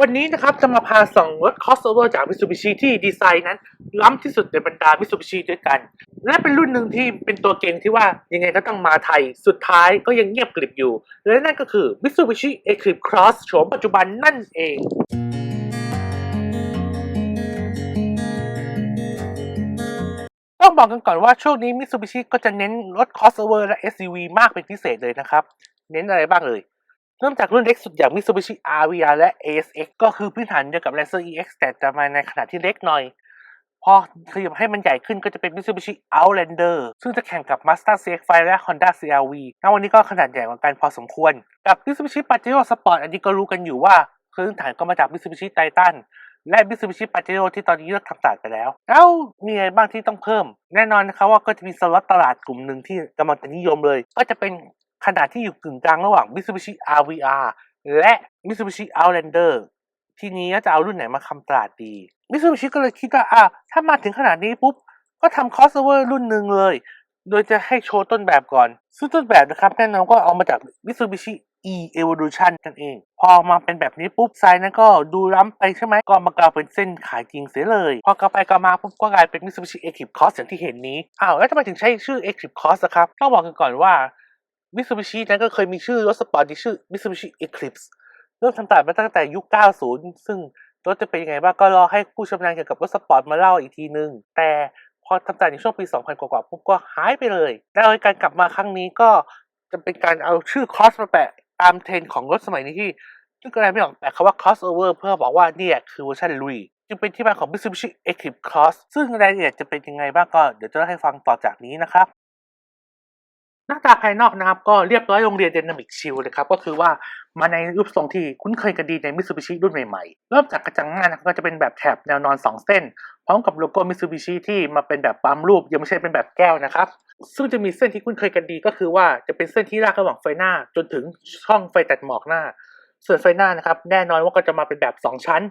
วันนี้นะครับจะมาพาส่องรถ crossover จาก Mitsubishi ที่ดีไซน์นั้น ล้ำที่สุดในบรรดา Mitsubishi ด้วยกัน และเป็นรุ่นหนึ่งที่เป็นตัวเก่งที่ว่ายังไงก็ต้องมาไทย สุดท้ายก็ยังเงียบกริบอยู่ และนั่นก็คือ Mitsubishi Eclipse Cross โฉมปัจจุบันนั่นเองต้องบอกกันก่อนว่าช่วงนี้ Mitsubishi ก็จะเน้นรถ crossover และ SUV มากเป็นพิเศษเลยนะครับ เน้นอะไรบ้างเลย เริ่มจากรุ่นเล็กสุดอย่าง Mitsubishi RVR และ ASX ก็คือพื้นฐานเดียวกับ Lancer EX แต่จะมาในขนาดที่เล็กหน่อย พอขยับให้มันใหญ่ขึ้นก็จะเป็น Mitsubishi Outlander ซึ่งจะแข่งกับ Mazda CX-5 และ Honda CR-V ณวันนี้ก็ขนาดใหญ่กว่ากันพอสมควร กับ Mitsubishi Pajero Sport อันนี้ก็รู้กันอยู่ว่าพื้นฐานก็มาจาก Mitsubishi Titan และ Mitsubishi Pajero ที่ตอนนี้เลิกทำตลาดไปแล้ว แล้วมีอะไรบ้างที่ต้องเพิ่ม แน่นอนนะครับว่าก็จะมีสล็อตตลาดกลุ่มหนึ่งที่กำลังจะนิยมเลย ก็จะเป็น ขนาดที่อยู่กึ่งกลางระหว่าง Mitsubishi RVR และ Mitsubishi Outlander ทีนี้จะเอารุ่นไหนมาคำตลาดดี Mitsubishi ก็เลยคิดว่าอะถ้ามาถึงขนาดนี้ปุ๊บ ก็ทำ crossover รุ่นหนึ่งเลย โดยจะให้โชว์ต้นแบบก่อน ซึ่งต้นแบบนะครับแน่นอนก็เอามาจาก Mitsubishi E Evolution กันเอง พอมาเป็นแบบนี้ปุ๊บไซส์นั้นก็ดูล้ำไปใช่ไหมก็มากลายเป็นเส้นขายจริงเสียเลย พอกลับไปกลับมาปุ๊บก็กลายเป็น Mitsubishi Eclipse Cross อย่างที่เห็นนี้อ้าวแล้วทำไมถึงใช้ชื่อ Eclipse Cross ครับต้องบอกกันก่อนว่า Mitsubishi นั้นก็เคยมีชื่อรถสปอร์ตที่ชื่อ Mitsubishi Eclipse เริ่มทำตลาดมาตั้งแต่ยุค 90 ซึ่งรถจะเป็นยังไงบ้างก็รอให้ผู้ชำนาญเกี่ยวกับรถสปอร์ตมาเล่าอีกทีนึง แต่พอทำตลาดในช่วงปี 2000 กว่าๆปุ๊บก็หายไปเลยแล้วการกลับมาครั้งนี้ก็จะเป็นการเอาชื่อ cross มาแปะตามเทรนของรถสมัยนี้ที่ซึ่งก็เลยไม่ออกแต่คำว่า crossover เพื่อบอกว่าเนี่ยคือเวอร์ชันลุยจึงเป็นที่มาของ Mitsubishi Eclipse Cross ซึ่งรายละเอียดจะเป็นยังไงบ้างก็เดี๋ยวจะเล่าให้ฟังต่อจากนี้นะครับ หน้าตาภายนอกนะครับ ก็เรียบร้อยโรงเรียน Dynamic Shield เลยครับ ก็คือว่ามาในรูปทรงที่คุ้นเคยกันดีใน Mitsubishi รุ่นใหม่ๆ เริ่มจากกระจังหน้านะก็จะเป็นแบบแถบแนวนอน 2 เส้น พร้อมกับโลโก้ Mitsubishi ที่มาเป็นแบบปั๊มรูป ยังไม่ใช่เป็นแบบแก้วนะครับ ซึ่งจะมีเส้นที่คุ้นเคยกันดีก็คือว่าจะเป็นเส้นที่ลากระหว่างไฟหน้า จนถึงช่องไฟตัดหมอกหน้า ส่วนไฟหน้านะครับแน่นอนว่าก็จะมาเป็นแบบ 2 ชั้น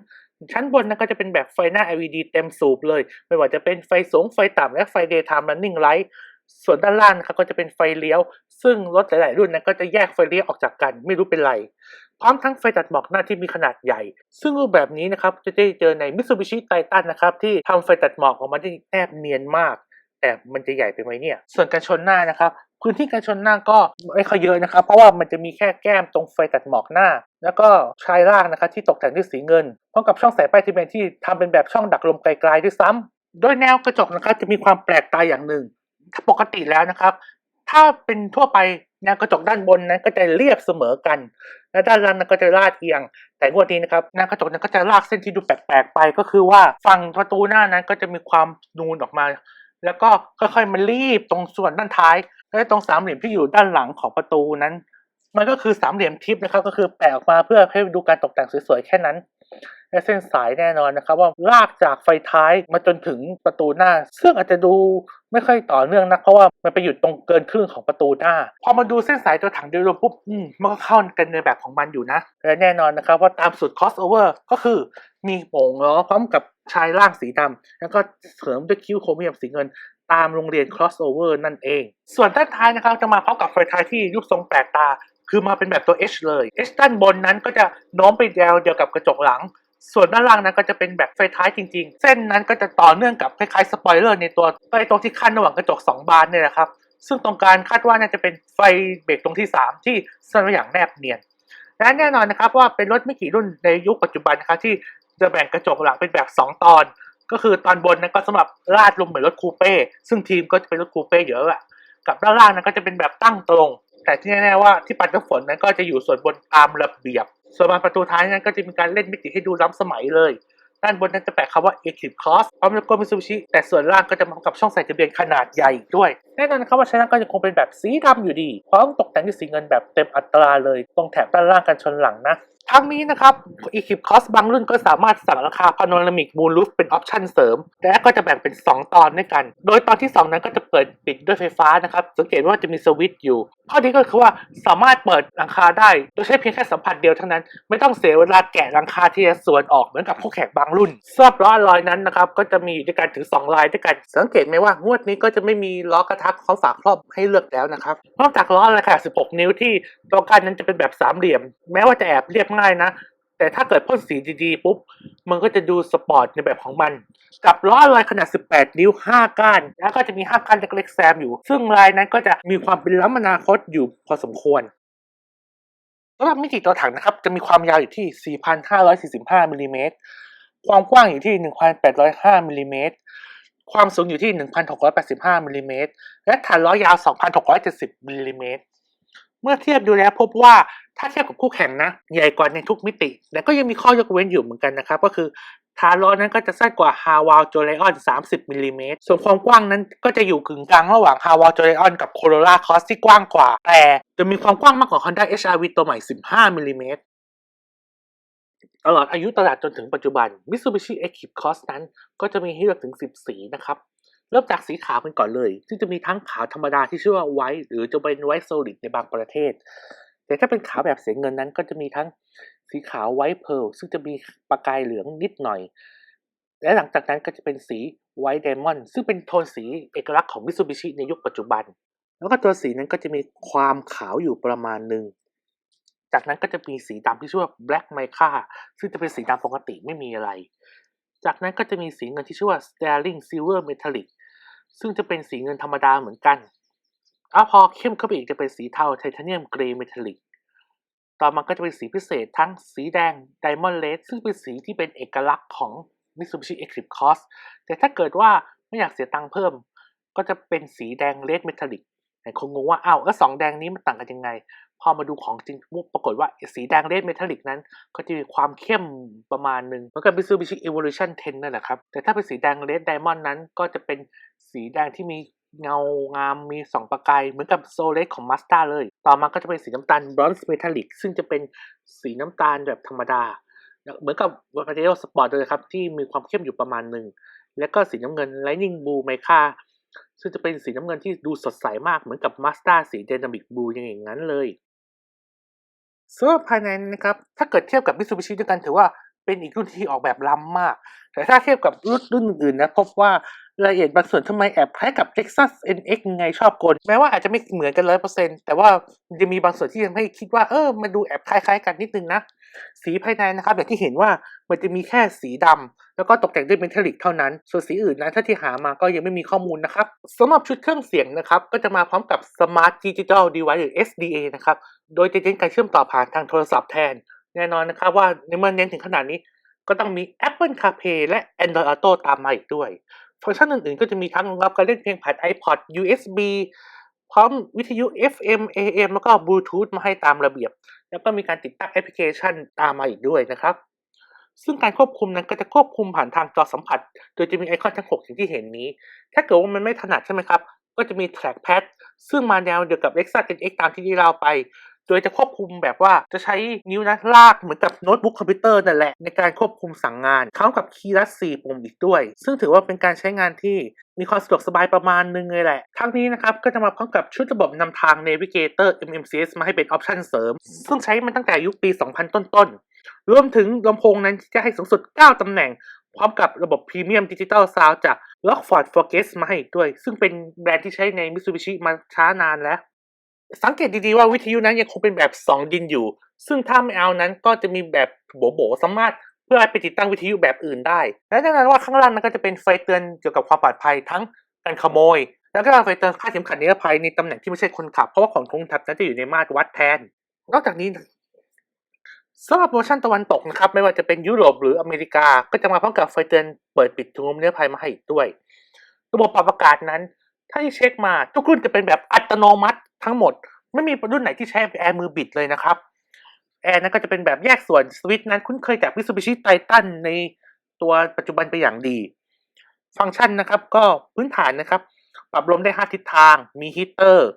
ชั้นบนนั้นก็จะเป็นแบบไฟหน้า LED เต็มสูบเลย ไม่ว่าจะเป็นไฟสูงไฟต่ำและไฟ daytime running light ส่วนด้านล่างนะครับก็จะเป็นไฟเลี้ยว ซึ่งรถหลาย ๆ รุ่นนั้นก็จะแยกไฟเลี้ยวออกจากกันไม่รู้เป็นไร พร้อมทั้งไฟตัดหมอกหน้าที่มีขนาดใหญ่ ซึ่งรูปแบบนี้นะครับจะได้เจอใน Mitsubishi Titan นะครับที่ทำไฟตัดหมอกออกมาได้แนบเนียนมาก แต่มันจะใหญ่ไปไหมเนี่ย ส่วนการชนหน้านะครับพื้นที่การชนหน้าก็ไม่ค่อยเยอะนะครับ เพราะว่ามันจะมีแค่แก้มตรงไฟตัดหมอกหน้า แล้วก็ชายล่างนะครับที่ตกแต่งด้วยสีเงินพร้อมกับช่องสายป้ายทะเบียนที่ทำเป็นแบบช่องดักลมไกลๆด้วยซ้ำโดยแนวกระจกนะครับจะมีความแปลกตาอย่างหนึ่ง ปกติแล้วนะครับ ถ้าเป็นทั่วไปแนวกระจกด้านบนนั้นก็จะเรียบเสมอกัน และด้านล่างนั้นก็จะลาดเอียง แต่งวดนี้นะครับแนวกระจกนั้นก็จะลากเส้นที่ดูแปลกๆไป ก็คือว่าฝั่งประตูหน้านั้นก็จะมีความนูนออกมา แล้วก็ค่อยๆมารีบตรงส่วนด้านท้าย และตรงสามเหลี่ยมที่อยู่ด้านหลังของประตูนั้น มันก็คือสามเหลี่ยมทิปนะครับ ก็คือแปะออกมาเพื่อให้ดูการตกแต่งสวยๆแค่นั้นและเส้นสายแน่นอนนะครับว่าลากจากไฟท้ายมาจนถึงประตูหน้า ซึ่งอาจจะดู ไม่ค่อยต่อเนื่องนะเพราะว่ามันไปหยุดตรงเกินครึ่งของประตูหน้า พอมาดูเส้นสายตัวถังโดยรวมปุ๊บอืมมันก็เข้ากันในแบบของมันอยู่นะ และแน่นอนนะครับว่าตามสูตร crossover ก็คือมีโป่งล้อพร้อมกับชายล่างสีดำแล้วก็เสริมด้วยคิ้วโครเมียมสีเงินตามโรงเรียน crossover นั่นเอง ส่วนด้านท้ายนะครับจะมาพร้อมกับไฟท้ายที่รูปทรงแปลกตา คือมาเป็นแบบตัว H เลย H ด้านบนนั้นก็จะโน้มไปแนวเดียวกับกระจกหลัง ส่วนด้านล่างนั้นก็จะเป็นแบบไฟท้ายจริง ๆ เส้นนั้นก็จะต่อเนื่องกับคล้ายๆสปอยเลอร์ในตัวไฟตรงที่ขั้นระหว่างกระจก 2 บานเนี่ยแหละครับ ซึ่งตรงกางคาดว่าน่าจะเป็นไฟเบรกตรงที่ 3 ที่สร้างอย่างแนบเนียนและแน่นอนนะครับว่าเป็นรถไม่กี่รุ่นในยุคปัจจุบันนะครับที่จะแบ่งกระจกหลังเป็นแบบ 2 ตอน ก็คือตอนบนนั้นก็สำหรับลาดลงเหมือนรถคูเป้ซึ่งทีมก็จะเป็นรถคูเป้เยอะอะกับด้านล่างนั้นก็จะเป็นแบบตั้งตรง แต่ที่แน่ๆว่าที่ปัดน้ำฝนนั้นก็จะอยู่ส่วนบนตามระเบียบ ส่วนบานประตูท้ายนั้นก็จะมีการเล่นมิติให้ดูล้ำสมัยเลย ด้านบนนั้นจะแปะคำว่า Eclipse Cross พร้อมโลโกมิซูบุชิแต่ส่วนล่างก็จะมากับช่องใส่ทะเบียนขนาดใหญ่ด้วย แน่นอนนะครับว่าชั้นล่างก็ยังคงเป็นแบบสีดำอยู่ดี พร้อมตกแต่งด้วยสีเงินแบบเต็มอัตราเลย ตรงแถบด้านล่างกันชนหลังนะ ทั้งนี้นะครับ Eclipse Cross บางรุ่นก็สามารถสั่งราคา Panoramic Moonroof เป็นออปชั่นเสริม และก็จะแบ่งเป็น 2 ตอนด้วยกัน โดยตอนที่ 2 นั้นก็จะเปิดปิดด้วยไฟฟ้านะครับ สังเกตว่าจะมีสวิตช์อยู่ ข้อดีก็คือว่าสามารถเปิดหลังคาได้ โดยใช้เพียงแค่สัมผัสเดียวเท่านั้น ไม่ต้องเสียเวลาแกะหลังคาที่จะส่วนออกเหมือนกับพวกแขกบางรุ่นสำหรับล้อลอยนั้นนะครับก็จะมีอยู่ด้วยกันถึง 2 ลายด้วยกัน สังเกตไหมว่างวดนี้ก็จะไม่มีล้อกระทักเขาฝากครอบให้เลือกแล้วนะครับนอกจากล้ออะไรขนาด16 นิ้วที่ตัวกันนั้นจะเป็นแบบสามเหลี่ยม แม้ว่าจะแอบเรียบง่ายนะ แต่ถ้าเกิดพ่นสีดีๆ ปุ๊บ มันก็จะดูสปอร์ตในแบบของมัน กับล้อลอยขนาด 18 นิ้ว 5 ก้าน แล้วก็จะมี 5 ก้านเล็กๆแซมอยู่ ซึ่งลายนั้นก็จะมีความเป็นล้ำอนาคตอยู่พอสมควรสำหรับมิติตัวถังนะครับ จะมีความยาวอยู่ที่ 4,545มิลลิเมตรความกว้างอยู่ที่ 1,805มิลลิเมตรความสูงอยู่ที่ 1,685มิลลิเมตรและฐานล้อยาว 2,670มิลลิเมตร เมื่อเทียบดูแล้วพบว่าถ้าเทียบกับคู่แข่งนะ ใหญ่กว่าในทุกมิติ แต่ก็ยังมีข้อยกเว้นอยู่เหมือนกันนะครับ ก็คือฐานล้อนั้นก็จะสั้นกว่า h a w a l j o l e o n 30มิลลิเมตร ส่วนความกว้างนั้นก็จะอยู่กึ่งกลางระหว่าง h a w a l j o l e o n กับ Corolla Cross ที่กว้างกว่า แต่จะมีความกว้างมากกว่า Honda HR-V ตัวใหม่ 15มิลลิเมตรตลอดอายุตลาดจนถึงปัจจุบัน Mitsubishi Eclipse Cross นั้นก็จะมีให้เลือกถึง 10 สีนะครับ เริ่มจากสีขาวกันก่อนเลย ซึ่งจะมีทั้งขาวธรรมดาที่ชื่อว่าไวท์หรือจะเป็นไวท์โซลิดในบางประเทศ แต่ถ้าเป็นขาวแบบเสียเงินนั้น ก็จะมีทั้งสีขาวไวท์เพ a ร์ซึ่งจะมีประกายเหลืองนิดหน่อย และหลังจากนั้นก็จะเป็นสีไวท์ไดมอนด์ซึ่งเป็นโทนสีเอกลักษณ์ของ Mitsubishi ในยุคปัจจุบัน แล้วก็ตัวสีนั้นก็จะมีความขาวอยู่ประมาณหนึ่งจากนั้นก็จะมีสีดำที่ชื่อว่า Black Mica ซึ่งจะเป็นสีดำปกติไม่มีอะไร จากนั้นก็จะมีสีเงินที่ชื่อว่า Sterling Silver Metallic ซึ่งจะเป็นสีเงินธรรมดาเหมือนกันอะพอเข้มเข้าไปอีกจะเป็นสีเทาไทเทเนียมเกรย์เมทัลลิก ต่อมาก็จะเป็นสีพิเศษทั้งสีแดง Diamond Red ซึ่งเป็นสีที่เป็นเอกลักษณ์ของ Mitsubishi Eclipse Cross แต่ถ้าเกิดว่าไม่อยากเสียตังค์เพิ่ม ก็จะเป็นสีแดง Red Metallic แต่คงงงว่าอ้าวแล้วสองแดงนี้มันต่างกันยังไง พอมาดูของจริงปุ๊บปรากฏว่าสีแดง Red Metallic นั้น ก็จะมีความเข้มประมาณหนึ่งเหมือนกับ Mitsubishi Evolution 10นั่นแหละครับ แต่ถ้าเป็นสีแดง Red Diamond นั้นก็จะเป็น สีแดงที่มีเงางามมีสองประกายเหมือนกับโซเลสของ Mazda เลย ต่อมาก็จะเป็นสีน้ำตาล Bronze Metallic ซึ่งจะเป็นสีน้ำตาลแบบธรรมดา เหมือนกับ v a r i o Sport เลยครับ ที่มีความเข้มอยู่ประมาณหนึ่ง แล้วก็สีน้ำเงิน Lightning Blue Mica ซึ่งจะเป็นสีน้ำเงินที่ดูสดใสมากเหมือนกับ Mazda สี Dynamic Blue อย่างนั้นเลยสำหรับภายในนะครับ ถ้าเกิดเทียบกับ Mitsubishi ด้วยกันถือว่าเป็นอีกรุ่นที่ออกแบบล้ำมาก แต่ถ้าเทียบกับรุ่นรุ่นอื่นๆนะพบว่า รายละเอียดบางส่วนทำไมแอบคล้ายกับ Lexus NX ไงชอบกลแม้ว่าอาจจะไม่เหมือนกันร้อยเปอร์เซ็นต์แต่ว่าจะมีบางส่วนที่ยังให้คิดว่าเออมันดูแอบคล้ายๆกันนิดนึงนะ สีภายในนะครับอย่างที่เห็นว่ามันจะมีแค่สีดำแล้วก็ตกแต่งด้วยเมทัลลิกเท่านั้น ส่วนสีอื่นนั้นถ้าที่หามาก็ยังไม่มีข้อมูลนะครับสำหรับชุดเครื่องเสียงนะครับก็จะมาพร้อมกับ Smart Digital Device หรือ SDA นะครับโดยจะเน้นการเชื่อมต่อผ่านทางโทรศัพท์แทน แน่นอนนะครับว่าในเมื่อเน้นถึงขนาดนี้ก็ต้องมี Apple CarPlay และ Android Auto ตามมาอีกด้วย ฟังก์ชันอื่นๆ ก็จะมีทั้งรองรับการเล่นเพลงผ่าน iPod USB พร้อมวิทยุ FM AM แล้วก็ Bluetooth มาให้ตามระเบียบ แล้วก็มีการติดตั้งแอปพลิเคชันตามมาอีกด้วยนะครับ ซึ่งการควบคุมนั้นก็จะควบคุมผ่านทางจอสัมผัส โดยจะมีไอคอนทั้ง6อย่างที่เห็นนี้ ถ้าเกิดว่ามันไม่ถนัดใช่ไหมครับ ก็จะมี trackpad ซึ่งมาแนวเดียวกับ Lexus NX ตามที่ได้เล่าไป โดยจะควบคุมแบบว่าจะใช้นิ้วนะลากเหมือนกับโน้ตบุ๊กคอมพิวเตอร์นั่นแหละในการควบคุมสั่งงานพร้อมกับคีย์ลัด4ปุ่มอีกด้วย ซึ่งถือว่าเป็นการใช้งานที่มีความสะดวกสบายประมาณนึงเลยแหละ ทั้งนี้นะครับก็จะมาพร้อมกับชุดระบบนำทาง Navigator MMCS มาให้เป็นออปชันเสริม ซึ่งใช้มาตั้งแต่ยุคปี 2000 ต้นๆ รวมถึงลำโพงนั้นจะให้สูงสุด 9 ตำแหน่ง พร้อมกับระบบพรีเมียมดิจิตอลซาวจาก Rockford Focus มาให้อีกด้วย ซึ่งเป็นแบรนด์ที่ใช้ใน Mitsubishi มาช้านานแล้ว สังเกตดีๆว่าวิทยุนั้นยังคงเป็นแบบ 2 ดินอยู่ ซึ่งถ้าไม่เอานั้นก็จะมีแบบโบ๋ๆสามารถเพื่อไปติดตั้งวิทยุแบบอื่นได้ และแน่นอนว่าข้างล่างนั้นก็จะเป็นไฟเตือนเกี่ยวกับความปลอดภัยทั้งการขโมย แล้วก็ไฟเตือนค่าเข็มขัดนิรภัยในตำแหน่งที่ไม่ใช่คนขับ เพราะว่าของคนขับนั้นจะอยู่ในมาตรวัดแทน นอกจากนี้สำหรับเวอร์ชันตะวันตกนะครับไม่ว่าจะเป็นยุโรปหรืออเมริกา ก็จะมาพร้อมกับไฟเตือนเปิดปิดถุงลมนิรภัยมาให้อีกด้วย ระบบปรับอากาศนั้น ถ้าที่เช็คมาทุกรุ่นจะเป็นแบบอัตโนมัติ ทั้งหมด ไม่มีรุ่นไหนที่ใช้แอร์มือบิดเลยนะครับแอร์นั้นก็จะเป็นแบบแยกส่วนสวิตช์นั้นคุ้นเคยจาก Mitsubishi Titan ในตัวปัจจุบันไปอย่างดี ฟังก์ชันนะครับก็พื้นฐานนะครับ ปรับลมได้ 5 ทิศทางมีฮีเตอร์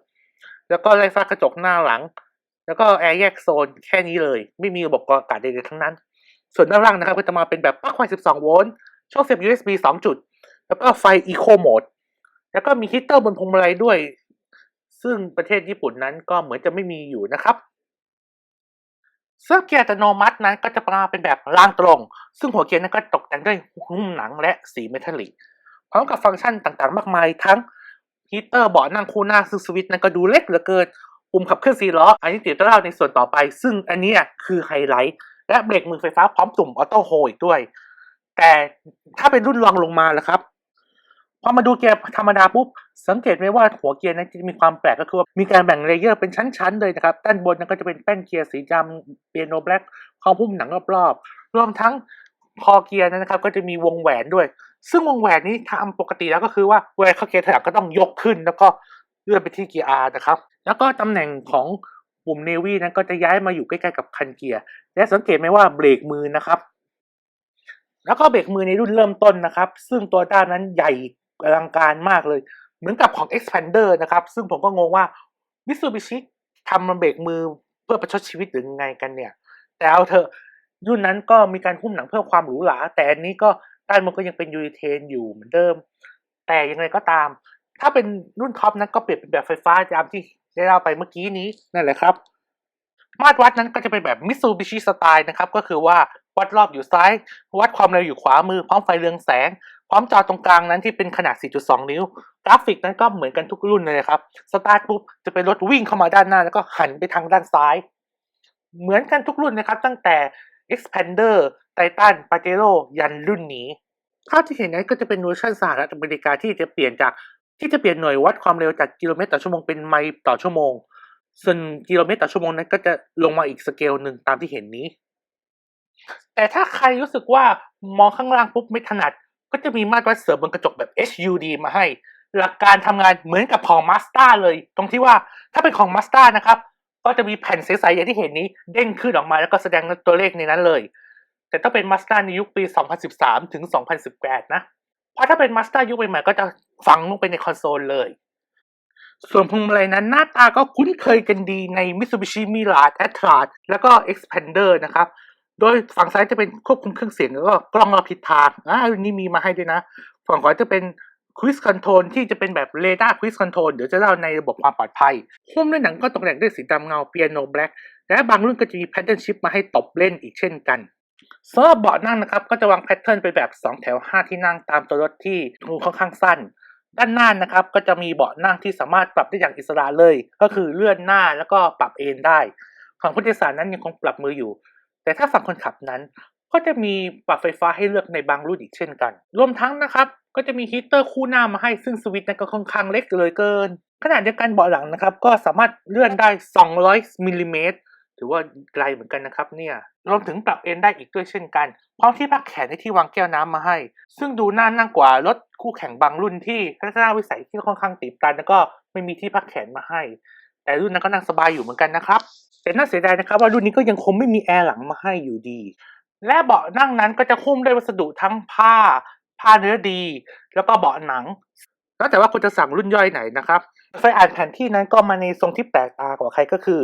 แล้วก็ไล่ฟ้ากระจกหน้าหลัง แล้วก็แอร์แยกโซนแค่นี้เลย ไม่มีระบบกรองอากาศใดๆทั้งนั้น ส่วนด้านล่างนะครับก็จะมาเป็นแบบปลั๊กไฟ 12 โวลต์ช่องเสียบ USB 2 จุด แล้วก็ไฟ Eco Mode แล้วก็มีฮีเตอร์บนพวงมาลัยด้วย ซึ่งประเทศญี่ปุ่นนั้นก็เหมือนจะไม่มีอยู่นะครับเสื้อเกียร์อัตโนมัตินั้นก็จะมาเป็นแบบล่างตรง ซึ่งหัวเกียร์นั้นก็ตกแต่งด้วยหุ้มหนังและสีเมทัลลิกพร้อมกับฟังก์ชันต่างๆ มากมายทั้งฮีเตอร์เบาะนั่งคู่หน้าซึ่งสวิตช์นั้นก็ดูเล็กเหลือเกินปุ่มขับเคลื่อนสี่ล้อ อันนี้เดี๋ยวจะเล่าในส่วนต่อไป ซึ่งอันนี้คือไฮไลท์ และเบรกมือไฟฟ้าพร้อมตุ่มออโต้โฮอีกด้วย แต่ถ้าเป็นรุ่นรองลงมาล่ะครับ พอมาดูเกียร์ธรรมดาปุ๊บสังเกตไหมว่าหัวเกียร์นั้นจะมีความแปลกก็คือว่ามีการแบ่งเลเยอร์เป็นชั้นๆเลยนะครับด้านบนนั้นก็จะเป็นแป้นเกียร์สีดำเปียโนแบล็กข้อพุ่มหนังรอบๆรวมทั้งคอเกียร์นั้นนะครับ ก็จะมีวงแหวนด้วย ซึ่งวงแหวนนี้ทำปกติแล้วก็คือว่าเวลาเข้าเกียร์ถอยหลังก็ต้องยกขึ้น แล้วก็เลื่อนไปที่เกียร์ R นะครับ แล้วก็ตำแหน่งของปุ่มเนวี่นั้นก็จะย้ายมาอยู่ใกล้ๆกับคันเกียร์และสังเกตไหมว่าเบรกมือนะครับ แล้วก็เบรกมือในรุ่นเริ่มต้นนะครับ ซึ่งตัวด้านนั้นใหญ่ อลังการมากเลย เหมือนกับของ Expander นะครับ ซึ่งผมก็งงว่า Mitsubishi ทำมันเบรกมือเพื่อประชดชีวิตหรือไงกันเนี่ย แต่เอาเถอะรุ่นนั้นก็มีการหุ้มหนังเพื่อความหรูหรา แต่อันนี้ก็ด้านมันก็ยังเป็นยูริเทนอยู่เหมือนเดิม แต่ยังไงก็ตาม ถ้าเป็นรุ่นท็อปนั้นก็เปลี่ยนเป็นแบบไฟฟ้าตามที่ได้เล่าไปเมื่อกี้นี้นั่นแหละครับ มาตรวัดนั้นก็จะเป็นแบบมิตซูบิชิสไตล์นะครับ ก็คือว่าวัดรอบอยู่ซ้าย วัดความเร็วอยู่ขวามือพร้อมไฟเรืองแสง พร้อมจอตรงกลางนั้นที่เป็นขนาด 4.2 นิ้ว กราฟิกนั้นก็เหมือนกันทุกรุ่นเลยครับ สตาร์ทปุ๊บจะเป็นรถวิ่งเข้ามาด้านหน้า แล้วก็หันไปทางด้านซ้าย เหมือนกันทุกรุ่นนะครับ ตั้งแต่ Expander Titan Pajero ยันรุ่นนี้ภาพที่เห็นนั้นก็จะเป็นเวอร์ชันสหรัฐอเมริกาที่จะเปลี่ยนจากที่จะเปลี่ยนหน่วยวัดความเร็วจากกิโลเมตรต่อชั่วโมงเป็นไมล์ต่อชั่วโมง ส่วนกิโลเมตรต่อชั่วโมงนั้นก็จะลงมาอีกสเกลหนึ่งตามที่เห็นนี้ แต่ถ้าใครรู้สึกว่ามองข้างล่างปุ๊บไม่ถนัด ก็จะมีมาตรวัดเสริมบนกระจกแบบ HUD มาให้ หลักการทำงานเหมือนกับของ Mazda เลย ตรงที่ว่าถ้าเป็นของ Mazda นะครับ ก็จะมีแผ่นใสๆอย่างที่เห็นนี้เด้งขึ้นออกมาแล้วก็แสดงตัวเลขในนั้นเลย แต่ถ้าเป็น Mazda ในยุคปี 2013 ถึง 2018 นะ เพราะถ้าเป็น Mazda ยุคใหม่ๆก็จะฝังลงไปในคอนโซลเลย ส่วนพวงมาลัยนั้นหน้าตาก็คุ้นเคยกันดีใน Mitsubishi Mirage a t r a แล้วก็ Expander นะครับ โดยฝั่งซ้ายจะเป็นควบคุมเครื่องเสียงแล้วก็กล้องรอบทิศทางอ่านนี้มีมาให้ด้วยนะ ฝั่งขวาจะเป็น Cruise Control ที่จะเป็นแบบ Radar Cruise Control เดี๋ยวจะเล่าในระบบความปลอดภัยหุ้มด้วยหนังก็ตกแต่งด้วยสีดำเงา Piano Black และบางรุ่นก็จะมี Pattern Shift มาให้ตบเล่นอีกเช่นกันสำหรับเบาะนั่งนะครับ ก็จะวางแพทเทิร์นไปแบบ 2 แถว 5 ที่นั่งตามตัวรถที่หูค่อนข้างสั้น ด้านหน้านะครับก็จะมีเบาะนั่งที่สามารถปรับได้อย่างอิสระเลย ก็คือเลื่อนหน้าแล้วก็ปรับเอนได้ฝั่งผู้โดยสารนั้นยังคงปรับมืออยู่ แต่ถ้าฝั่งคนขับนั้น ก็จะมีปรับไฟฟ้าให้เลือกในบางรุ่นอีกเช่นกัน รวมทั้งนะครับก็จะมีฮีเตอร์คู่หน้ามาให้ซึ่งสวิตช์นั้นก็ค่อนข้างเล็กเลยเกิน ขนาดเดียวกันเบาะหลังนะครับ ก็สามารถเลื่อนได้ 200มิลลิเมตรถือว่าไกลเหมือนกันนะครับเนี่ย รวมถึงปรับเอนได้อีกด้วยเช่นกัน พร้อมที่พักแขนในที่วางแก้วน้ำมาให้ ซึ่งดูน่านั่งกว่ารถคู่แข่งบางรุ่นที่ทัศนวิสัยที่ค่อนข้างตีบตันแล้วก็ไม่มีที่พักแขนมาให้ แต่รุ่นนั้นก็นั่งสบายอยู่เหมือนกันนะครับ แต่น่าเสียดายนะครับว่ารุ่นนี้ก็ยังคงไม่มีแอร์หลังมาให้อยู่ดี และเบาะนั่งนั้นก็จะหุ้มด้วยวัสดุทั้งผ้า ผ้าเนื้อดี แล้วก็เบาะหนังแล้วแต่ว่าคุณจะสั่งรุ่นย่อยไหนนะครับไฟอ่านแผนที่นั้นก็มาในทรงที่แปลกตากว่าใครก็คือ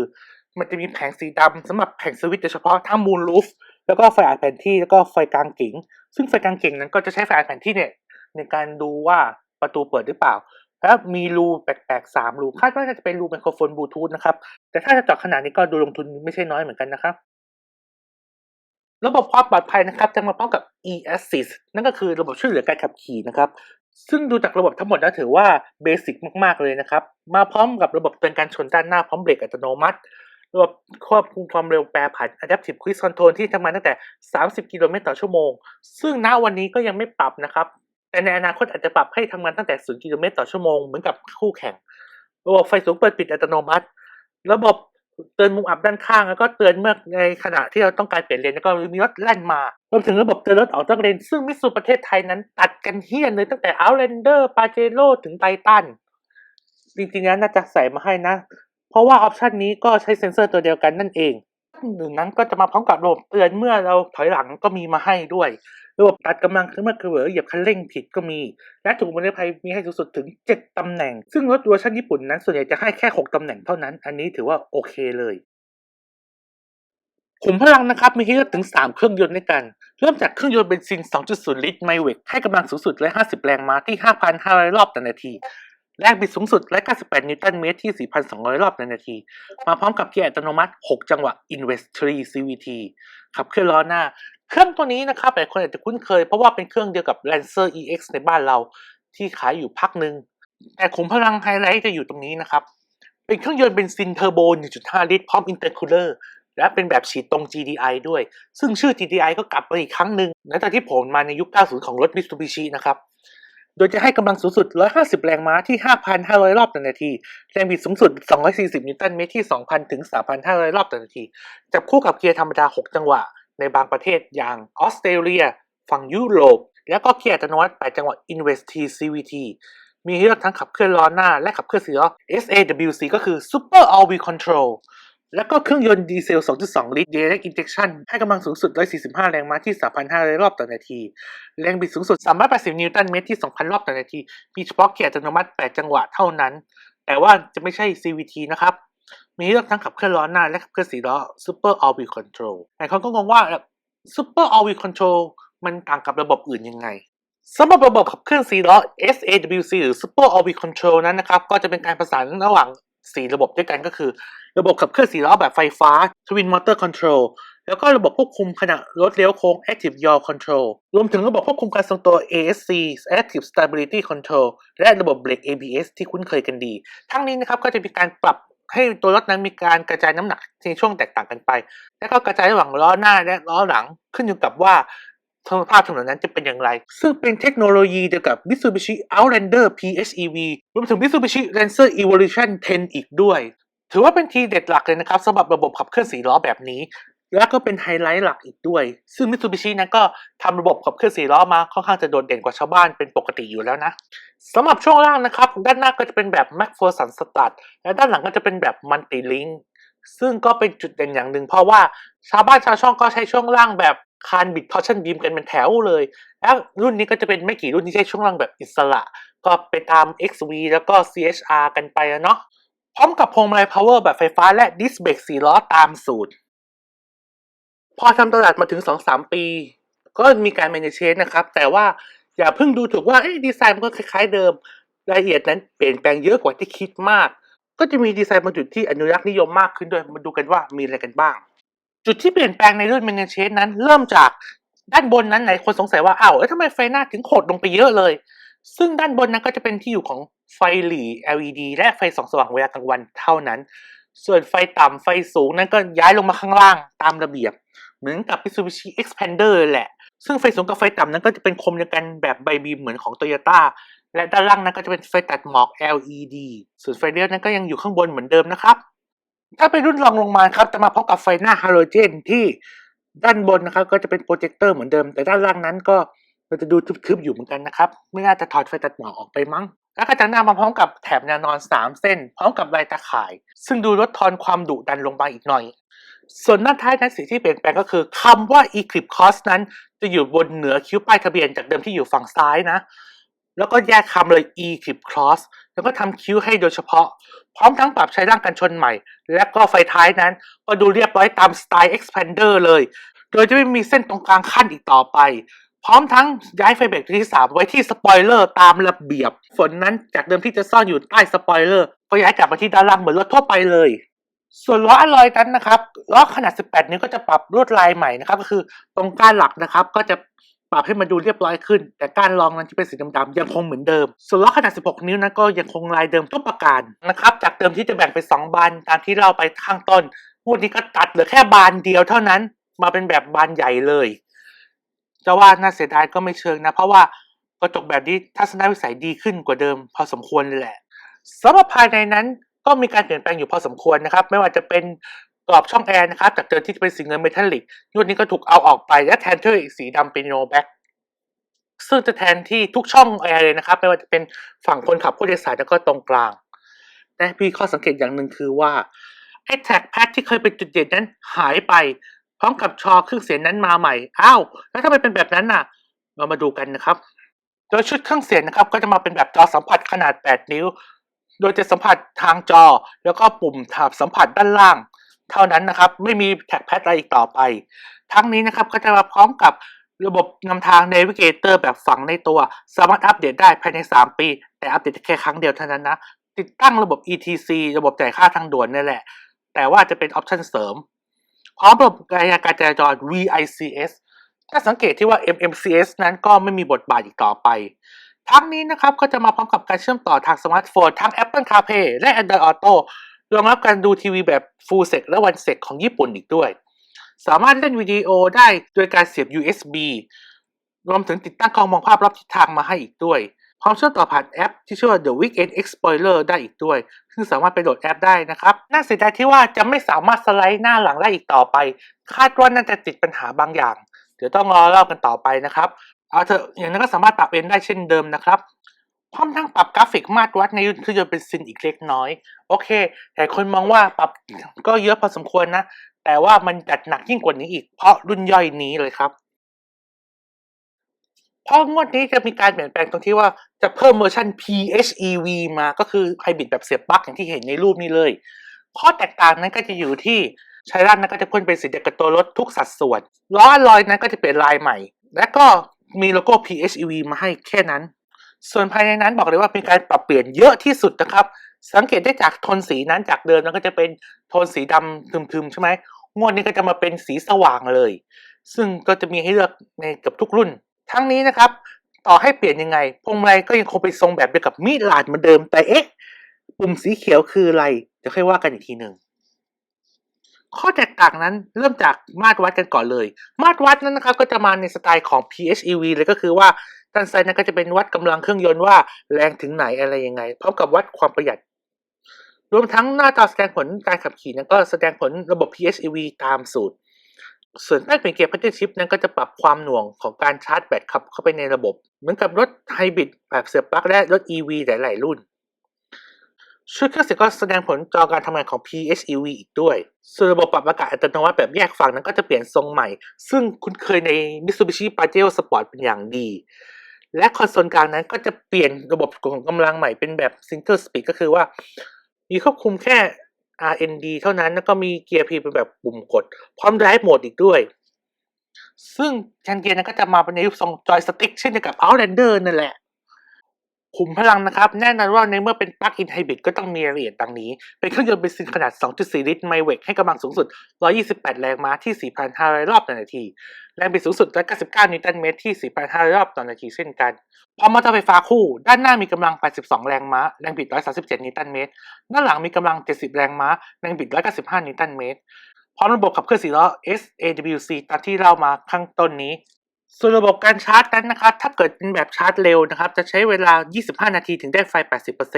มันจะมีแผงสีดำสำหรับแผงสวิตช์โดยเฉพาะทั้งมูลลูฟแล้วก็ไฟอ่านแผนที่แล้วก็ไฟกลางเก่งซึ่งไฟกลางเก่งนั้นก็จะใช้ไฟอ่านแผนที่เนี่ยในการดูว่าประตูเปิดหรือเปล่า แล้วมีรูแปลกๆสามรูคาดว่าจะเป็นรูไมโครโฟนบลูทูธนะครับ แต่ถ้าจะเจาะขนาดนี้ก็ดูลงทุนไม่ใช่น้อยเหมือนกันนะครับ ระบบความปลอดภัยนะครับ จะมาพร้อมกับ e-assist นั่นก็คือระบบช่วยเหลือการขับขี่นะครับ ซึ่งดูจากระบบทั้งหมดแล้วถือว่าเบสิกมากๆเลยนะครับ มาพร้อมกับระบบเตือนการชนด้านหน้าพร้อมเบรกอัตโนมัติระบบควบคุมความเร็วแปรผัน Adaptive Cruise Control ที่ทำงานตั้งแต่ 30 กิโลเมตรต่อชั่วโมง ซึ่งณวันนี้ก็ยังไม่ปรับนะครับ แต่ในอนาคตอาจจะปรับให้ทำงานตั้งแต่ 0 กิโลเมตรต่อชั่วโมง เหมือนกับคู่แข่ง ระบบไฟสูงเปิดปิดอัตโนมัติ ระบบเตือนมุมอับด้านข้างแล้วก็เตือนเมื่อในขณะที่เราต้องการเปลี่ยนเลนแล้วก็มีรถแล่นมารวมถึงระบบเตือนรถออกนอกเลน ซึ่งมิตซูประเทศไทยนั้นตัดกันเฮี้ยนเลยตั้งแต่ Outlander Pajero ถึงไททันจริงๆแล้วน่าจะใส่มาให้นะ เพราะว่าออปชันนี้ก็ใช้เซ็นเซอร์ตัวเดียวกันนั่นเองหนึ่งนั้นก็จะมาพร้อมกับระบบเตือนเมื่อเราถอยหลังก็มีมาให้ด้วย ระบบตัดกำลังเมื่อเผลอเหยียบคันเร่งผิดก็มี และถุงบรรทุกภัยมีให้สูงสุดถึง 7 ตำแหน่ง ซึ่งรถเวอร์ชันญี่ปุ่นนั้นส่วนใหญ่จะให้แค่ 6 ตำแหน่งเท่านั้น อันนี้ถือว่าโอเคเลยขุมพลังนะครับมีให้เลือกถึง 3 เครื่องยนต์ด้วยกัน เริ่มจากเครื่องยนต์เบนซิน 2.0 ลิตรไมเวกให้กำลังสูงสุด 150 แรงม้าที่ 5,500 รอบต่อนาที แรงบิดสูงสุด198 นิวตันเมตรที่ 4,200 รอบต่อนาที มาพร้อมกับเกียร์อัตโนมัติ 6 จังหวะ Invest 3 CVT ขับเคลื่อนล้อหน้า เครื่องตัวนี้นะครับหลายคนอาจจะคุ้นเคย เพราะว่าเป็นเครื่องเดียวกับ Lancer EX ในบ้านเราที่ขายอยู่พักหนึ่ง แต่ขุมพลังไฮไลท์จะอยู่ตรงนี้นะครับ เป็นเครื่องยนต์เบนซินเทอร์โบ 1.5 ลิตรพร้อมอินเตอร์คูลเลอร์และเป็นแบบฉีดตรง GDI ด้วย ซึ่งชื่อ GDI ก็กลับมาอีกครั้งหนึ่งหลังจากที่ผมมาในยุค 90 ของรถ Mitsubishi นะครับ โดยจะให้กำลังสูงสุด 150 แรงม้าที่ 5,500 รอบต่อนาที แรงบิดสูงสุด 240 นิวตันเมตรที่ 2,000 ถึง 3,500 รอบต่อนาที จับคู่กับเกียร์ธรรมดา 6 จังหวะ ในบางประเทศอย่างออสเตรเลีย ฝั่งยุโรป แล้วก็เกียร์อัตโนมัติ 8 จังหวะ Invest CVT มีให้เลือกทั้งขับเคลื่อนล้อหน้า และขับเคลื่อนสี่ล้อ SAWC ก็คือ Super All Wheel Control แล้วก็เครื่องยนต์ดีเซล 2.2 ลิตร Direct Injection ให้กำลังสูงสุด 145 แรงม้าที่ 3,500 รอบต่อนาที แรงบิดสูงสุด 380 นิวตันเมตรที่ 2,000 รอบต่อนาที มีเฉพาะเกียร์อัตโนมัติ 8 จังหวะเท่านั้น แต่ว่าจะไม่ใช่ CVT นะครับ มีเลือกทั้งขับเคลื่อนล้อหน้าและขับเคลื่อนสี่ล้อ Super All Wheel Control แต่เขาก็งงว่า Super All Wheel Control มันต่างกับระบบอื่นยังไงสำหรับระบบขับเคลื่อน4ล้อ SAWC หรือ Super All Wheel Control นั้นนะครับ ก็จะเป็นการประสานระหว่าง 4 ระบบด้วยกันก็คือ ระบบขับเคลื่อน4ล้อแบบไฟฟ้า Twin Motor Control แล้วก็ระบบควบคุมขณะรถเลี้ยวโค้ง Active Yaw Control รวมถึงระบบควบคุมการทรงตัว ASC Active Stability Control และระบบเบรก ABS ที่คุ้นเคยกันดี ทั้งนี้นะครับก็จะมีการปรับให้ตัวรถนั้นมีการกระจายน้ำหนักในช่วงแตกต่างกันไป และก็กระจายระหว่างล้อหน้าและล้อหลังขึ้นอยู่กับว่า ภาพถนนนั้นจะเป็นอย่างไร ซึ่งเป็นเทคโนโลยีเดียวกับ Mitsubishi Outlander PHEV รวมถึง Mitsubishi Lancer Evolution 10 อีกด้วย ถือว่าเป็นทีเด็ดหลักเลยนะครับสำหรับระบบขับเคลื่อนสี่ล้อแบบนี้ และก็เป็นไฮไลท์หลักอีกด้วย ซึ่ง Mitsubishi นั้นก็ทำระบบขับเคลื่อนสี่ล้อมาค่อนข้างจะโดดเด่นกว่าชาวบ้านเป็นปกติอยู่แล้วนะสำหรับช่วงล่างนะครับ ด้านหน้าก็จะเป็นแบบ MacPherson Stud และด้านหลังก็จะเป็นแบบ Multi Link ซึ่งก็เป็นจุดเด่นอย่างหนึ่งเพราะว่าชาวบ้านชาวช่องก็ใช้ช่วงล่างแบบ คานบิดทอร์ชันบีมกันเป็นแถวเลยแล้วรุ่นนี้ก็จะเป็นไม่กี่รุ่นที่ใช้ช่วงล่างแบบอิสระ ก็ไปตาม XV แล้วก็ CHR กันไปอะเนาะพร้อมกับพวงมาลัย power แบบไฟฟ้าและดิสเบรก4ล้อตามสูตร พอทำตลาดมาถึง 2-3 ปี ก็มีการ manage นะครับ แต่ว่าอย่าเพิ่งดูถูกว่าดีไซน์มันก็คล้ายๆเดิม รายละเอียดนั้นเปลี่ยนแปลงเยอะกว่าที่คิดมาก ก็จะมีดีไซน์บางจุดที่อนุรักษ์นิยมมากขึ้นด้วยมาดูกันว่ามีอะไรกันบ้าง จุดที่เปลี่ยนแปลงในรุ่น manage change นั้นเริ่มจากด้านบนนั้นไหนคนสงสัยว่าอ้าวเอ้ทำไมไฟหน้าถึงโขดลงไปเยอะเลย ซึ่งด้านบนนั้นก็จะเป็นที่อยู่ของไฟหลี LED และไฟส่องสว่างเวลากลางวันเท่านั้น ส่วนไฟต่ำไฟสูงนั้นก็ย้ายลงมาข้างล่างตามระเบียบ เหมือนกับ Mitsubishi Expander แหละ ซึ่งไฟสูงกับไฟต่ำนั้นก็จะเป็นคมเดียวกันแบบใบบีมเหมือนของ Toyota และด้านล่างนั้นก็จะเป็นไฟตัดหมอก LED ส่วนไฟเลี้ยวนั้นก็ยังอยู่ข้างบนเหมือนเดิมนะครับ ถ้าเป็นรุ่นรองลงมาครับจะมาพร้อมกับไฟหน้าฮาโลเจนที่ด้านบนนะครับ ก็จะเป็นโปรเจคเตอร์เหมือนเดิม แต่ด้านล่างนั้นก็มันจะดูทึบๆอยู่เหมือนกันนะครับ ไม่น่าจะถอดไฟตัดหมอกออกไปมั้ง แล้วก็จะหน้ามาพร้อมกับแถบแนวนอน 3 เส้น พร้อมกับลายตาข่าย ซึ่งดูลดทอนความดุดันลงมาอีกหน่อย ส่วนด้านท้ายนั้นสิ่งที่เปลี่ยนแปลงก็คือคำว่า Eclipse Cross นั้น จะอยู่บนเหนือคิ้วป้ายทะเบียนจากเดิมที่อยู่ฝั่งซ้ายนะ แล้วก็แยกคำเลย e clip Cross แล้วก็ทำคิ้วให้โดยเฉพาะ พร้อมทั้งปรับใช้ร่างกันชนใหม่ และก็ไฟท้ายนั้น ก็ดูเรียบร้อยตามสไตล์ Expander เลย โดยจะไม่มีเส้นตรงกลางขั้นอีกต่อไป พร้อมทั้งย้ายไฟเบรกที่ 3 ไว้ที่สปอยเลอร์ตามระเบียบ ฝนนั้นจากเดิมที่จะซ่อนอยู่ใต้สปอยเลอร์ก็ย้ายกลับมาที่ด้านล่างเหมือนรถทั่วไปเลยส่วนล้ออลลอยนั้นนะครับล้อขนาด 18 นิ้วก็จะปรับลวดลายใหม่นะครับ ก็คือตรงก้านหลักนะครับ ก็จะ ปรับให้มันดูเรียบร้อยขึ้น แต่กานรองนั้นจะเป็นสีดำๆยังคงเหมือนเดิม ส่วนล้อขนาด 16 นิ้วนั้นก็ยังคงลายเดิมทุกประการนะครับจากเดิมที่จะแบ่งเป็น2บานตามที่เราไปข้างต้นงวดนี้ก็ตัดเหลือแค่บานเดียวเท่านั้น มาเป็นแบบบานใหญ่เลยจะว่าน่าเสียดายก็ไม่เชิงนะ เพราะว่ากระจกแบบนี้ทัศนวิสัยดีขึ้นกว่าเดิม พอสมควรเลยแหละสำหรับภายในนั้นก็มีการเปลี่ยนแปลงอยู่พอสมควรนะครับ ไม่ว่าจะเป็น กรอบช่องแอร์นะครับจากเดิมที่จะเป็นสีเงินเมทัลลิกยวดนี้ก็ถูกเอาออกไปและแทนด้วยสีดำเป็นโนแบ็กซึ่งจะแทนที่ทุกช่องแอร์เลยนะครับไม่ว่าจะเป็นฝั่งคนขับผู้โดยสารแล้วก็ตรงกลางแต่มีข้อสังเกตอย่างหนึ่งคือว่าไอ้แท็กแพดที่เคยเป็นจุดเด่นนั้นหายไป พร้อมกับชอเครื่องเสียงนั้นมาใหม่อ้าวแล้วทำไมเป็นแบบนั้นน่ะ เรามาดูกันนะครับ โดยชุดเครื่องเสียงนะครับ ก็จะมาเป็นแบบจอสัมผัสขนาด 8 นิ้ว โดยจะสัมผัสทางจอ แล้วก็ปุ่มถาบสัมผัสด้านล่าง เท่านั้นนะครับ ไม่มีแท็กแพดอะไรอีกต่อไป ทั้งนี้นะครับก็จะมาพร้อมกับระบบนำทาง Navigator แบบฝังในตัว สามารถอัปเดตได้ภายใน 3 ปี แต่อัปเดตแค่ครั้งเดียวเท่านั้นนะ ติดตั้งระบบ ETC ระบบจ่ายค่าทางด่วนนี่แหละ แต่ว่าจะเป็นออปชันเสริม พร้อมระบบการจราจร VICS ถ้าสังเกตที่ว่า MMCS นั้นก็ไม่มีบทบาทอีกต่อไป ทั้งนี้นะครับก็จะมาพร้อมกับการเชื่อมต่อทางสมาร์ทโฟน ทั้ง Apple CarPlay และ Android Auto รองรับการดูทีวีแบบ Full Set และ One Set ของญี่ปุ่นอีกด้วย สามารถเล่นวิดีโอได้โดยการเสียบ USB รวมถึงติดตั้งกล้องมองภาพรอบทิศทางมาให้อีกด้วย พร้อมเชื่อมต่อผ่านแอปที่ชื่อว่า The Weekend Explorer ได้อีกด้วย ซึ่งสามารถไปโหลดแอปได้นะครับ น่าเสียดายที่ว่าจะไม่สามารถสไลด์หน้าหลังได้อีกต่อไป คาดว่าน่าจะติดปัญหาบางอย่าง เดี๋ยวต้องรอเล่ากันต่อไปนะครับ เอาเถอะอย่างนั้นก็สามารถปรับเองได้เช่นเดิมนะครับ พร้อมทั้งปรับกราฟิกมาตรวัดในเครื่องยนต์เป็นซินอีกเล็กน้อย โอเค แต่คนมองว่าปรับก็เยอะพอสมควรนะ แต่ว่ามันจัดหนักยิ่งกว่านี้อีก เพราะรุ่นย่อยนี้เลยครับ เพราะงวดนี้จะมีการเปลี่ยนแปลงตรงที่ว่าจะเพิ่มเวอร์ชัน PHEV มาก็คือไฮบริดแบบเสียบปลั๊กอย่างที่เห็นในรูปนี้เลย ข้อแตกต่างนั้นก็จะอยู่ที่ใช้ด้านนั้นก็จะพ่นเป็นสีเดียวกับตัวรถทุกสัดส่วนล้อลอยนั้นก็จะเปลี่ยนลายใหม่ และก็มีโลโก้ PHEV มาให้แค่นั้น ส่วนภายในนั้นบอกเลยว่าเป็นการปรับเปลี่ยนเยอะที่สุดนะครับ สังเกตได้จากโทนสีนั้นจากเดิมนั้นก็จะเป็นโทนสีดำทึมๆใช่ไหมงวดนี้ก็จะมาเป็นสีสว่างเลย ซึ่งก็จะมีให้เลือกในเกับทุกรุ่น ทั้งนี้นะครับ ต่อให้เปลี่ยนยังไง พวงมาลัยก็ยังคงเป็นทรงแบบเดียวกับมิลานเหมือนเดิมแต่เอ๊ะปุ่มสีเขียวคืออะไรเดี๋ยวค่อยว่ากันอีกทีหนึ่งข้อแตกต่างนั้นเริ่มจากมาตรวัดกันก่อนเลย มาตรวัดนั้นนะครับก็จะมาในสไตล์ของ PHEV เลยก็คือว่า ด้านซ้ายนั้นก็จะเป็นวัดกำลังเครื่องยนต์ว่าแรงถึงไหนอะไรยังไงพร้อมกับวัดความประหยัด รวมทั้งหน้าจอแสดงผลการขับขี่นั้นก็แสดงผลระบบ PHEV ตามสูตร ส่วนใต้เปลี่ยนเกียร์พัฒน์ชิปนั้นก็จะปรับความหน่วงของการชาร์จแบตขับเข้าไปในระบบ เหมือนกับรถไฮบริดแบบเสียบปลั๊กและรถ EV หลาย ๆ รุ่นชุดเครื่องเสียงก็แสดงผลจอการทำงานของ PHEV อีกด้วย ส่วนระบบปรับอากาศอัตโนมัติแบบแยกฝั่งนั้นก็จะเปลี่ยนทรงใหม่ ซึ่งคุ้นเคยใน Mitsubishi Pajero Sport เป็นอย่างดี และคอนโซลกลางนั้นก็จะเปลี่ยนระบบของกำลังใหม่เป็นแบบ Single Speed ก็คือว่า มีควบคุมแค่ RND เท่านั้น แล้วก็มีเกียร์ P เป็นแบบปุ่มกด พร้อม Drive Mode อีกด้วย ซึ่งแคนเกียร์นั้นก็จะมาเป็นในรูปทรงจอยสติ๊กเช่นเดียวกับ Outlander นั่นแหละ ขุมพลังนะครับ แน่นอนว่าในเมื่อเป็นปลั๊กอินไฮบริดก็ต้องมีรายละเอียดดังนี้ เป็นเครื่องยนต์เบนซินขนาด 2.4 ลิตรไมเวกให้กำลังสูงสุด 128 แรงม้าที่ 4,500 รอบต่อนาที แรงบิดสูงสุด 199 นิวตันเมตรที่ 4,500 รอบต่อนาทีเช่นกัน พร้อมมอเตอร์ไฟฟ้าคู่ ด้านหน้ามีกำลัง 82 แรงม้า แรงบิด 137 นิวตันเมตร ด้านหลังมีกำลัง 70 แรงม้า แรงบิด 195 นิวตันเมตร พร้อมระบบขับเคลื่อนสี่ล้อ SAWC ตามที่เล่ามาข้างต้นนี้ ส่วนระบบการชาร์จนั้นนะครับถ้าเกิดเป็นแบบชาร์จเร็วนะครับ จะใช้เวลา 25 นาทีถึงได้ไฟ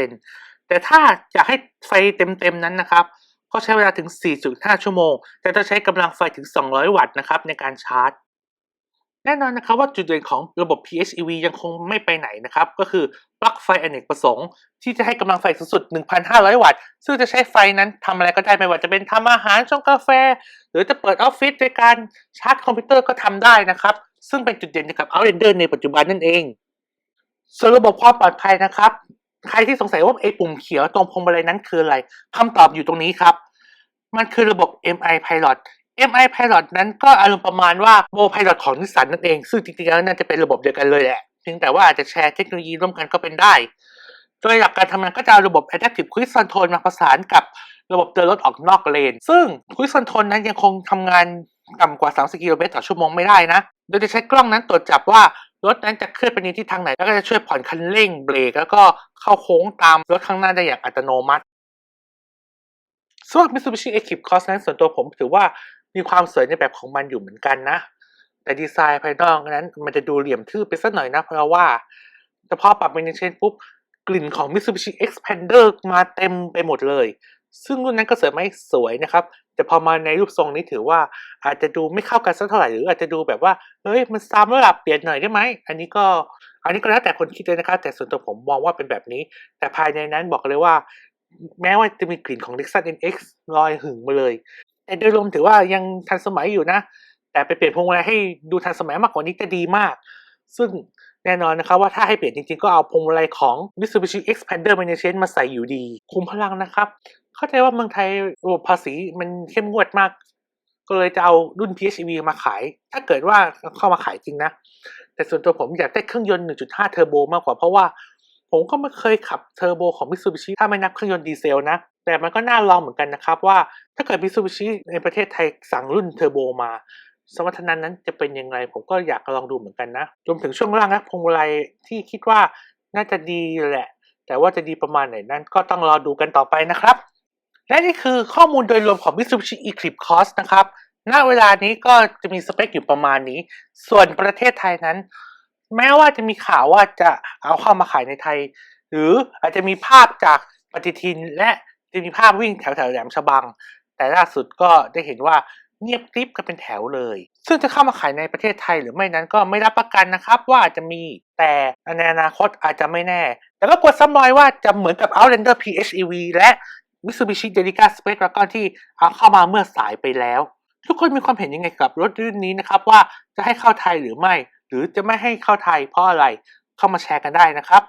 80%แต่ถ้าอยากให้ไฟเต็มๆนั้นนะครับ ก็ใช้เวลาถึง 4.5 ชั่วโมง แต่จะใช้กำลังไฟถึง 200 วัตต์นะครับในการชาร์จ แน่นอนนะครับว่าจุดเด่นของระบบ PHEV ยังคงไม่ไปไหนนะครับ ก็คือปลั๊กไฟอเนกประสงค์ ที่จะให้กำลังไฟสูงสุด 1,500 วัตต์ ซึ่งจะใช้ไฟนั้นทำอะไรก็ได้ไม่ว่าจะเป็นทำอาหารชงกาแฟ หรือจะเปิดออฟฟิศโดยการชาร์จคอมพิวเตอร์ก็ทำได้นะครับ ซึ่งเป็นจุดเด่นกับ Outlander ในปัจจุบันนั่นเองส่วนระบบความปลอดภัยนะครับ ใครที่สงสัยว่าไอ้ปุ่มเขียวตรงพวงมาลัยนั้นคืออะไรคำตอบอยู่ตรงนี้ครับ มันคือระบบ MI Pilot MI Pilot นั้นก็อารมณ์ประมาณว่า Mo Pilot ของนิสสันนั่นเอง ซึ่งจริงๆแล้วน่าจะเป็นระบบเดียวกันเลยแหละเพียงแต่ว่าอาจจะแชร์เทคโนโลยีร่วมกันก็เป็นได้ โดยหลักการทำงานก็จะเอาระบบ Adaptive Cruise Control มาประสานกับระบบเตือนรถออกนอกเลน ซึ่ง Cruise Control นั้นยังคงทำงาน ต่ำกว่า 30 กิโลเมตรต่อชั่วโมงไม่ได้นะ โดยจะใช้กล้องนั้นตรวจจับว่ารถนั้นจะเคลื่อนไปในทิศทางไหน แล้วก็จะช่วยผ่อนคันเร่งเบรกแล้วก็เข้าโค้งตามรถข้างหน้าได้อย่างอัตโนมัติส่วน Mitsubishi Eclipse Cross นั้นส่วนตัวผมถือว่ามีความสวยในแบบของมันอยู่เหมือนกันนะ แต่ดีไซน์ภายนอกนั้นมันจะดูเหลี่ยมทื่อไปสักหน่อยนะ เพราะว่าแต่พอปรับเมนเชนปุ๊บกลิ่นของ Mitsubishi Expander มาเต็มไปหมดเลย ซึ่งรุ่นนั้นก็เสริมให้สวยนะครับ แต่พอมาในรูปทรงนี้ถือว่าอาจจะดูไม่เข้ากันสักเท่าไหร่หรืออาจจะดูแบบว่าเฮ้ยมันซ้ำแล้วล่ะเปลี่ยนหน่อยได้ไหมอันนี้ก็อันนี้ก็แล้วแต่คนคิดเลยนะครับแต่ส่วนตัวผมมองว่าเป็นแบบนี้ แต่ภายในนั้นบอกเลยว่า แม้ว่าจะมีกลิ่นของ Lexus NX ลอยหึงมาเลย แต่โดยรวมถือว่ายังทันสมัยอยู่นะ แต่ไปเปลี่ยนพวงมาลัยให้ดูทันสมัยมากกว่านี้จะดีมาก ซึ่งแน่นอนนะครับว่าถ้าให้เปลี่ยนจริงๆ ก็เอาพวงมาลัยของ Mitsubishi Expander Management มาใส่อยู่ดี คุมพลังนะครับ เข้าใจว่าเมืองไทยระบบภาษีมันเข้มงวดมาก ก็เลยจะเอารุ่น PHEV มาขาย ถ้าเกิดว่าเข้ามาขายจริงนะ แต่ส่วนตัวผมอยากได้เครื่องยนต์ 1.5 เทอร์โบมากกว่าเพราะว่า ผมก็ไม่เคยขับเทอร์โบของ Mitsubishi ถ้าไม่นับเครื่องยนต์ดีเซลนะ แต่มันก็น่าลองเหมือนกันนะครับว่าถ้าเกิด Mitsubishi ในประเทศไทยสั่งรุ่นเทอร์โบมาสมรรถนะนั้นจะเป็นยังไงผมก็อยากลองดูเหมือนกันนะรวมถึงช่วงล่างและพวงมาลัยที่คิดว่าน่าจะดีแหละ แต่ว่าจะดีประมาณไหนนั้นก็ต้องรอดูกันต่อไปนะครับ และนี่คือข้อมูลโดยรวมของ Mitsubishi Eclipse Cross นะครับ ณ เวลานี้ก็จะมีสเปคอยู่ประมาณนี้ ส่วนประเทศไทยนั้น แม้ว่าจะมีข่าวว่าจะเอาเข้ามาขายในไทย หรืออาจจะมีภาพจากปฏิทินและจะมีภาพวิ่งแถวแถวแหลมฉบัง แต่ล่าสุดก็ได้เห็นว่าเงียบกริบกันเป็นแถวเลย ซึ่งจะเข้ามาขายในประเทศไทยหรือไม่นั้นก็ไม่รับประกันนะครับว่าจะมี แต่ในอนาคตอาจจะไม่แน่ แต่ก็กดซ้ำรอยว่าจะเหมือนกับ Outlander PHEV และ Mitsubishi Delica Space Dragon ที่เอาเข้ามาเมื่อสายไปแล้ว ทุกคนมีความเห็นยังไงกับรถรุ่นนี้นะครับ ว่าจะให้เข้าไทยหรือไม่ หรือจะไม่ให้เข้าไทยเพราะอะไรเข้ามาแชร์กันได้นะครับ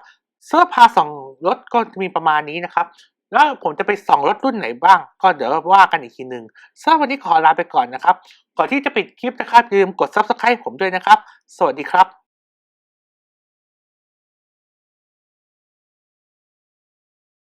เสื้อพาสองรถก็จะมีประมาณนี้นะครับ แล้วผมจะไปส่องรถรุ่นไหนบ้าง ก็เดี๋ยวว่ากันอีกทีหนึ่งสำหรับวันนี้ขอลาไปก่อนนะครับ ก่อนที่จะปิดคลิปนะครับอย่าลืมกด subscribe ผมด้วยนะครับ สวัสดีครับ